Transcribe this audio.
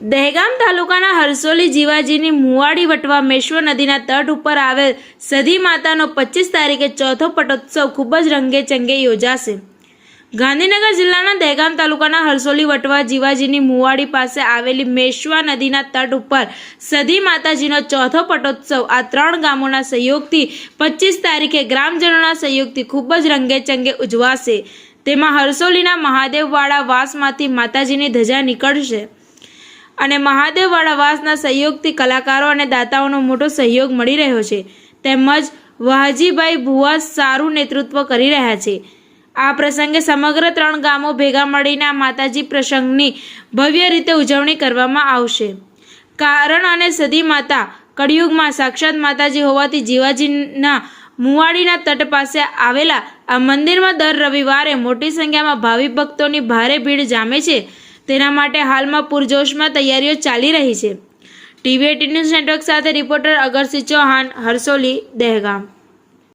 દહેગામ તાલુકાના હરસોલી જીવાજીની મુવાડી વટવા મેશ્વર નદીના તટ ઉપર આવેલ સધી માતાનો પચીસ તારીખે ચોથો પટોત્સવ ખૂબ જ રંગે ચંગે યોજાશે. ગાંધીનગર જિલ્લાના દહેગામ તાલુકાના હરસોલી વટવા જીવાજીની મુવાડી પાસે આવેલી મેશ્વા નદીના તટ ઉપર સધી માતાજીનો ચોથો પટોત્સવ આ ત્રણ ગામોના સહયોગથી પચીસ તારીખે ગ્રામજનોના સહયોગથી ખૂબ જ રંગે ચંગે ઉજવાશે. તેમાં હરસોલીના મહાદેવવાળા વાસમાંથી માતાજીની ધજા નીકળશે. અને મહાદેવવાળા વાસના સહયોગથી કલાકારો અને દાતાઓનો મોટો સહયોગ મળી રહ્યો છે. તેમજ વાહજીભાઈ ભુવા સારું નેતૃત્વ કરી રહ્યા છે. આ પ્રસંગે સમગ્ર ત્રણ ગામો ભેગા મળીને માતાજી પ્રસંગની ભવ્ય રીતે ઉજવણી કરવામાં આવશે. કારણ અને સદી માતા કળિયુગમાં સાક્ષાત માતાજી હોવાથી જીવાજીના મુવાડીના તટ પાસે આવેલા આ મંદિરમાં દર રવિવારે મોટી સંખ્યામાં ભાવિ ભક્તોની ભારે ભીડ જામે છે. તેના માટે હાલમાં પૂરજોશમાં તૈયારીઓ ચાલી રહી છે. ટીવી એટીન નેટવર્ક સાથે રિપોર્ટર અગરસિંહ ચૌહાણ હરસોલી દહેગામ.